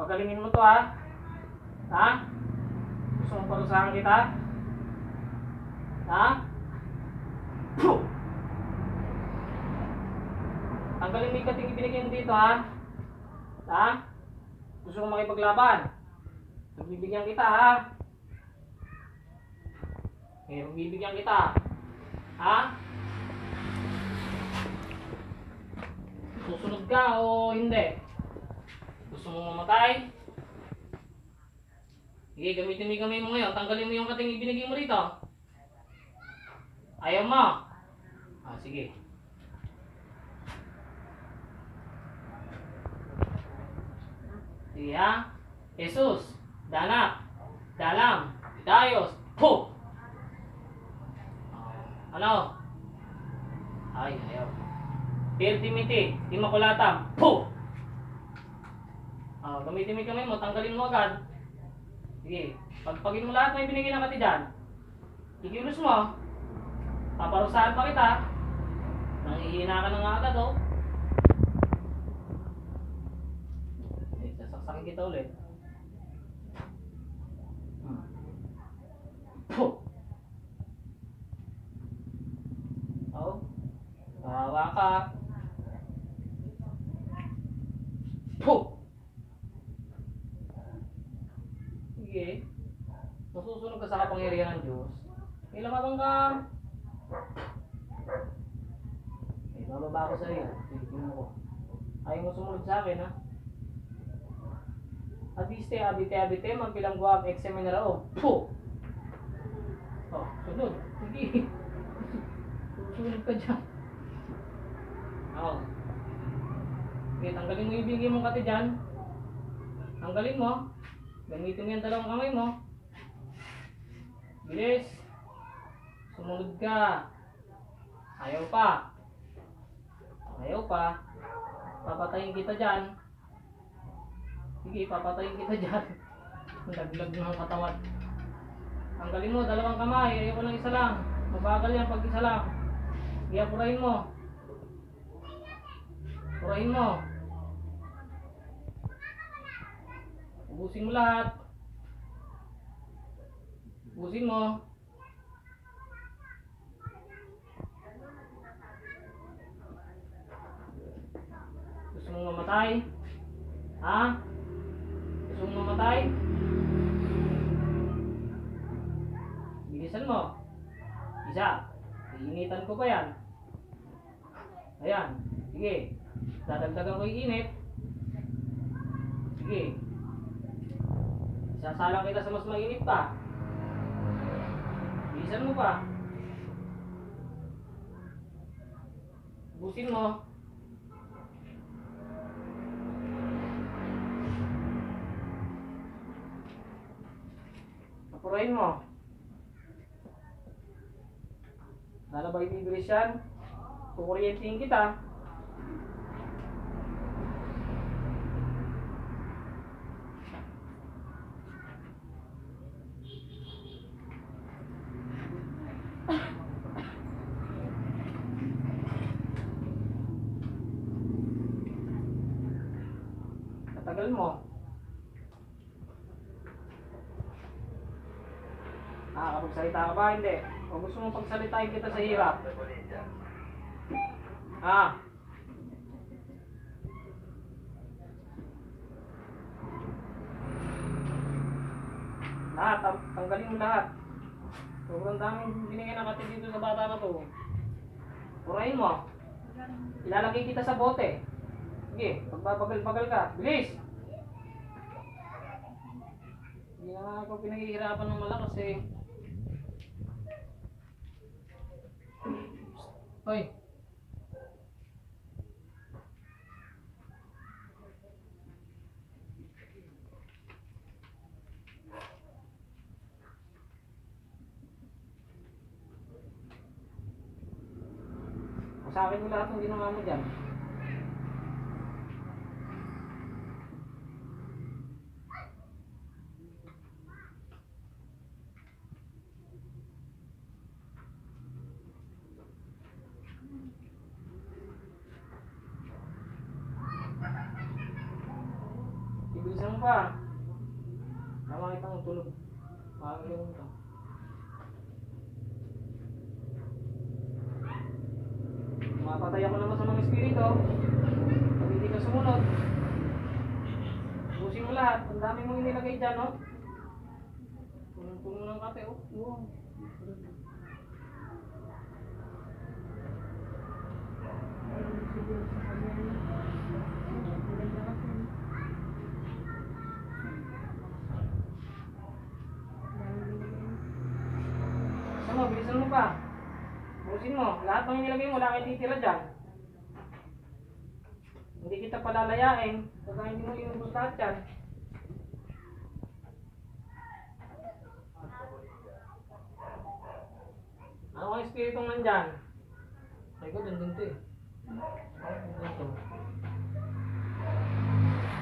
Pagalingin mo to ha. Ha? Gusto mong parusahan kita? Ha? Puh! Tanggalin mo yung kating ibinigay mo dito ha. Ha? Gusto mong makipaglaban? Pagbibigyan kita ha. Eh, pagbibigyan kita. Ha? Susunod ka o hindi? Gusto mo mamatay? Sige, gamitin mo yung kamay mo ngayon. Tanggalin mo yung kating ibinigay mo rito. Ayaw mo? Ah, sige. Sige ha. Jesus, Danak, Dalam, Dayos, Po! Ano? Ay, ayaw. Pertimiti, Immakulatam, Po! Ah, gamitin mo yung kamay mo, tanggalin mo agad. Sige, pagpagin mo lahat may binigay na kati dyan. Ikiulos mo. Paparusahan pa kita. Nangihina ka na nga agad, oh. Eh, sasaksakin kita ulit. Hmm. Puh! Oh. Kawawa ka. Puh! Sige. Masusunod ka sa kapangyarihan ng Diyos. May lamabang ka. Eh, bababa ko sa iyo. Tingnan mo ko. Ayaw mo sumunod sa akin, ha? Abiste, abite, abite, magbilang guwag, examinera, oh. Puh! Oh, sunod. Sige. Susunod ka dyan. Oo. Sige, tanggalin mo yung ibigay mong kati dyan. Tanggalin mo. Gamitin mo yung dalawang kamay mo. Bilis. Sumunod ka. Ayaw pa. Ayaw pa. Papatayin kita dyan. Sige, papatayin kita dyan. Laglag ng katawan. Tanggalin mo, dalawang kamay. Ayoko ng isa lang. Mabagal yan pag isa lang. Kaya purahin mo. Purahin mo. Ubusin mo lahat. Ubusin mo. Gusto mong mamatay? Ha? Gusto mong mamatay? Bilisan mo. Isa. Iinitan ko pa yan. Ayan. Sige. Dadagdagan ko yung init. Sige. Sasalang kita sa mas mainit pa. Bilisan mo pa. Busin mo. Apurahin mo. Lalabay bibilis yan. Kukuryentiin kita. Katagal mo. Nakakapagsalita ka ba? Hindi. O gusto mong pagsalitain kita sa hirap? Ah. Lahat, tang- tanggalin mo lahat. Sobrang daming binigay na kati dito sa bata na to. Purahin mo. Ilalagay kita sa bote. Sige, pagbabagal-bagal ka. Bilis! Hindi na ako pinaghihirapan ng malakas eh. Hoy. Sa akin mo lahat ng ginawa mo dyan. Ibisan mo pa. Tama kita mo tulog. Makakagawa mo to. Mapatay ako naman sa mga espiritu. Pag hindi ka sumunod. Busin mo lahat. Ang dami mong inilagay dyan, no? Punong-puno ng kape, oh. Wow. Bilisan mo. Lahat ng inilagay mo, wala kang titira dyan. Hindi kita palalayain. Hindi mo inubos lahat yan. Ano ang espiritong nandyan? Ay ko, dun to eh. Ay, dun to.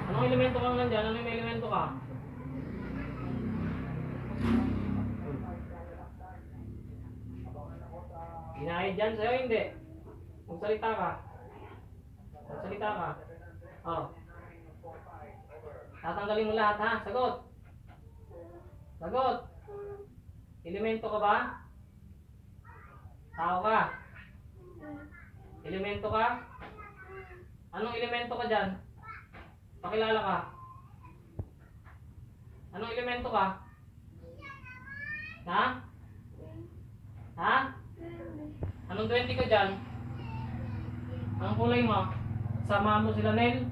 Anong elemento kang nandyan? Anong elemento ka? Kinahid dyan sa'yo, hindi. Magsalita ka. Magsalita ka. Oh. Tatanggalin mo lahat ha. Sagot. Sagot. Elemento ka ba? Tao ka? Elemento ka? Anong elemento ka dyan? Pakilala ka. Anong elemento ka? Ha? Anong 20 ka dyan? Anong kulay mo? Sama mo sila Nel?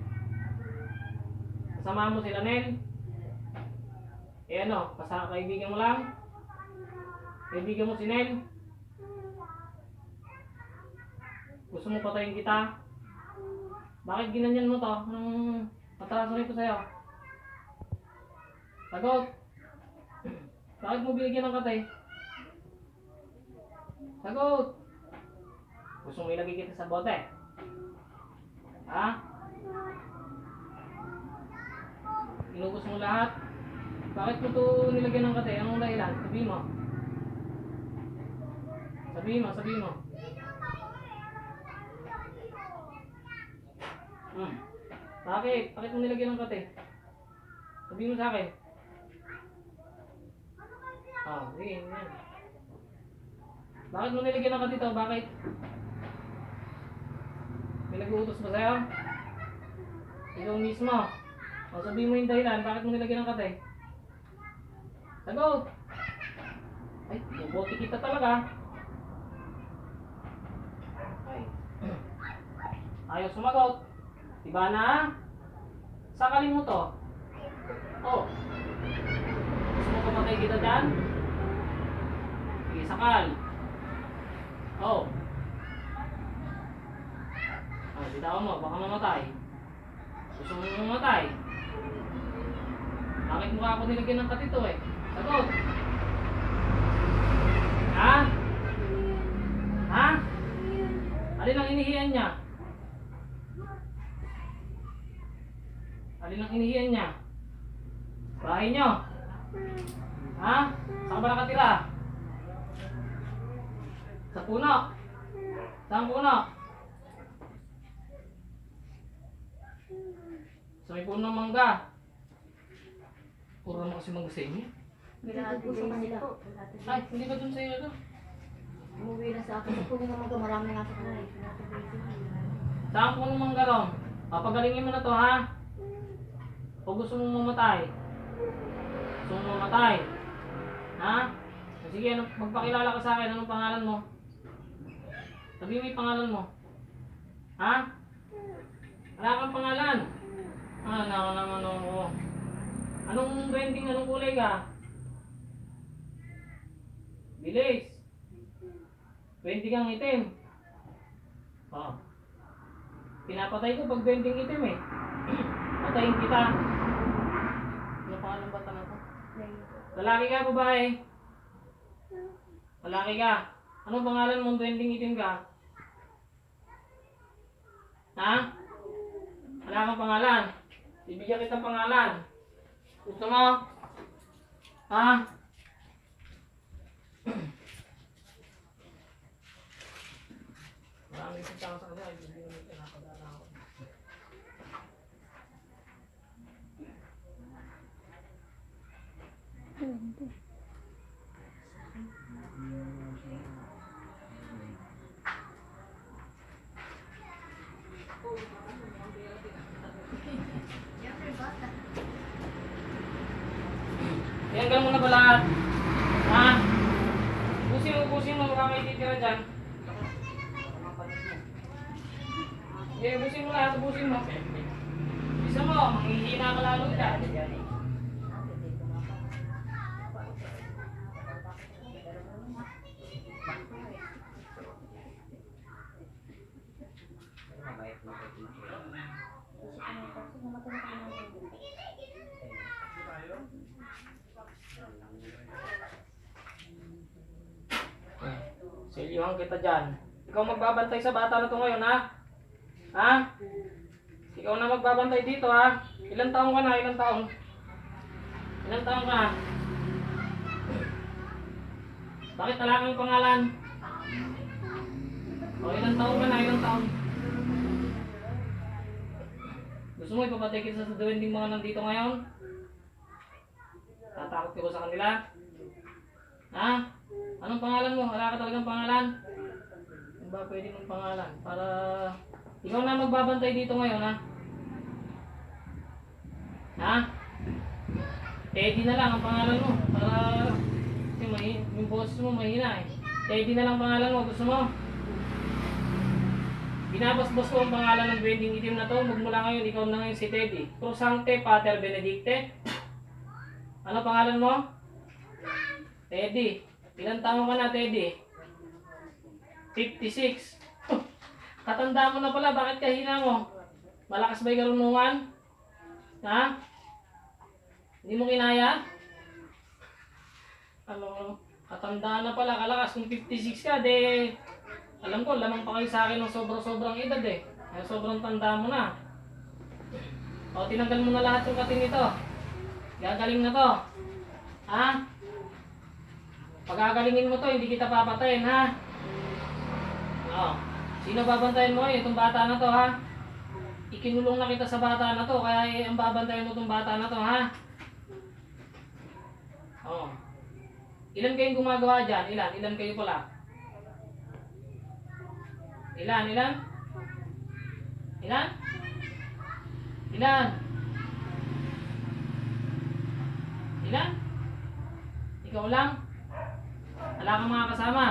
Kasama mo sila Nel? Eh ano, kasama kaibigan mo lang? Kaibigan mo si Nel? Gusto mo patayin kita? Bakit ginanyan mo to? Anong atraso nito sa'yo? Sagot! Bakit mo binigyan ng katay? Sagot! Gusto mo ilagay kita sa bote? Ha? Inubos mo lahat? Bakit mo ito nilagyan ng katay? Anong dahilan? Sabihin mo. Sabihin mo, sabihin mo. Hmm. Bakit? Bakit mo nilagyan ng kate? Sabihin mo sa akin. Ah, sige. Bakit mo nilagyan ng kate to? Bakit? May nag-uutos ba sa'yo? Ikaw mismo. O sabihin mo yung dahilan, bakit mo nilagyan ng kate? Sagot! Ay, bobote kita talaga. Ay. Ayaw sumagot. Diba na? Sakalin mo to. Oh. Gusto mo pamatay kita dyan? Sige, sakal. Oh. Oh, bitawan mo, baka mamatay. Gusto mo mamatay? Bakit mukha ako nilagyan ng katito eh? Sagot! Ha? Ha? Alin ang inihiyan niya? Alin ang inihiyan niya? Bahay niyo? Ha? Saan ba nakatira? Sa puno? Saan puno? Sa may puno ng mangga. Puro naman kasi mangga sa inyo. Po sa kanila. Ay, hindi ba dun sa inyo ito? Umuwi na sa akin. Kung naman ka marami nga sa kanila. Saan puno ng mangga ron? Papagalingin mo na to ha? O gusto mong mamatay? Gusto mong mamatay? Ha? Sige, ano, magpakilala ka sa akin. Anong pangalan mo? Sabihin mo yung pangalan mo. Ha? Wala kang pangalan. Ah, nako naman ako. Anong branding, anong kulay ka? Bilis. 20 kang itim. Oh. Pinapatay ko pag bending itim eh. Patayin kita. Ano pangalan ba tanong ko? Lalaki ka, babae? Lalaki ka. Anong pangalan mo bending itim ka? Ha? Wala kang pangalan. Bibigyan kita pangalan. Gusto mo? Ha? Maraming kita sa kanya. Ibigyan mo kita. Ako. Thank Thank you. Tinanggal mo na ba lahat? Ha? Ubusin mo, ubusin mo. Baka may titira dyan. Sige, ubusin mo lahat. Ubusin mo. Bisa mo, manghihina ka lalo dyan. Silihan kita dyan. Ikaw magbabantay sa bata na to ngayon, ha? Ha? Ikaw na magbabantay dito, ha? Ilang taong ka na? Ilang taong? Ilang taong ka? Bakit wala kang pangalan? O, ilang taong ka na? Ilang taong? Gusto mo ipapatay kita sa duwending mga nandito ngayon? Tatakot ba sa kanila? Ha? Anong pangalan mo? Wala ka talagang pangalan? Ano ba pwede mong pangalan? Para ikaw na magbabantay dito ngayon, ha? Ha? Teddy na lang ang pangalan mo. Para kasi may, yung boses mo mahina eh. Teddy na lang pangalan mo. Gusto mo? Binabasbas ko ang pangalan ng vending itim na to. Magmula ngayon, ikaw na ngayon si Teddy. Cruzante Pater Benedicte. Ano pangalan mo? Teddy. Ilan taon ka na, Teddy? 56. Katanda mo na pala, bakit kahina mo? Malakas ba yung karunungan? Ha? Hindi mo kinaya? Ano, katanda na pala, kalakas. Kung 56 ka, de, alam ko, lamang pa kayo sa akin ng sobra-sobrang edad eh. Kaya sobrang tanda mo na. O, tinanggal mo na lahat yung katin nito. Gagaling na to. Ha? Pagagalingin mo to, hindi kita papatayin, ha? Oo. Sino babantayan mo? Itong bata na to, ha? Ikinulong na kita sa bata na to, kaya eh, ang babantayan mo itong bata na to, ha? Oo. Ilan kayong gumagawa dyan? Ilan? Ilan kayo pala? Ilan? Ilan? Ilan? Ilan? Ilan? Ikaw lang? Wala kang mga kasama.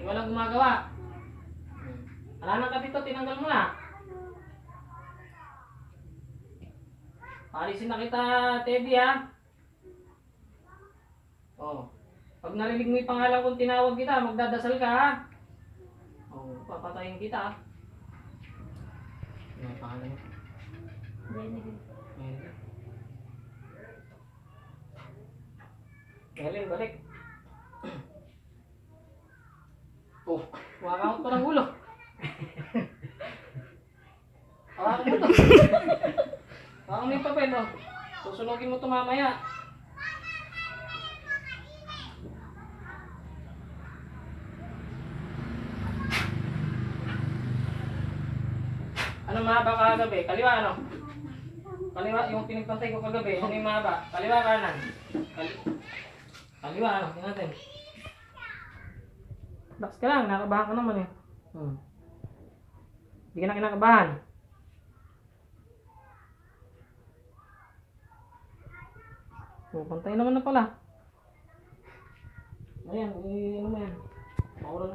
Ikaw lang gumagawa. Wala nang katito, tinanggal mo na. Palisin na kita, Teddy, ha? Oh. Pag narinig mo yung pangalan kong tinawag kita, magdadasal ka, ha? Oh, papatayin kita, ha? Ano yung pangalan mo? Mary. Helen, balik. Oh, wakamot pa ng ulo. Hawakan mo to. Hawakan mo yung papel, oh. Susunogin mo to mamaya. Ano mahaba kagabi? Kaliwa ano? Kaliwa, yung pinagpantay ko kagabi, ano yung mahaba? Kaliwa kanan? Kali Kaliwa ano? Tingnan natin. Relax ka lang, nakabahan ka naman eh. Hmm. Hindi ka na kinakabahan. Pantay naman na pala. Ayan, eh, ano mo yan?